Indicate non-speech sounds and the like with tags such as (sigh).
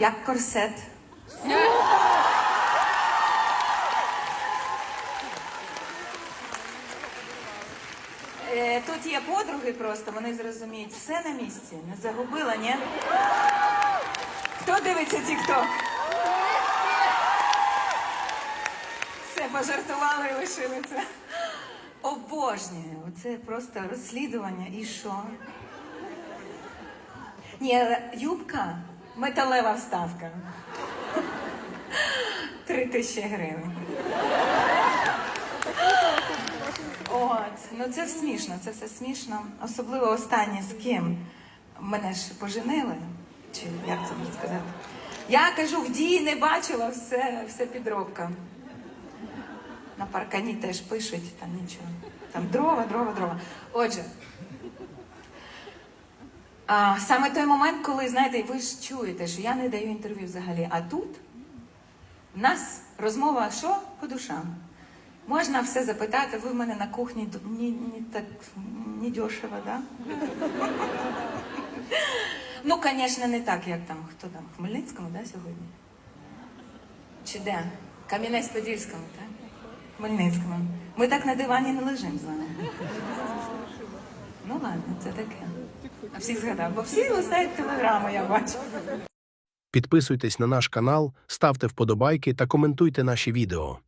Як корсет. Е, Тут є подруги просто, вони зрозуміють, все на місці, не загубила, ні? Хто дивиться TikTok? Все, пожартували і лишили це. Обожнюю. Оце просто розслідування і що? Ні, юбка металева вставка. (laughs) Три тисячі гривень. От, ну це смішно, це все смішно. Особливо останнє з ким. Мене ж поженили. Чи як це можна сказати? Я кажу, в дії не бачила, все, все підробка. На паркані теж пишуть, там нічого. Там дрова, дрова, дрова. Отже. А, саме той момент, коли, знаєте, ви ж чуєте, що я не даю інтерв'ю взагалі. А тут в нас розмова що по душам. Можна все запитати, ви в мене на кухні ні, ні так не дешево, да? Ну, звісно, не так, як там, хто там, в Хмельницькому, да, сьогодні? Чи де? Кам'янець-Подільському, так? Хмельницькому. Ми так на дивані не лежимо з вами. Це таке. А всіх згадав, бо всі листають телеграму, я бачу. Підписуйтесь на наш канал, ставте вподобайки та коментуйте наші відео.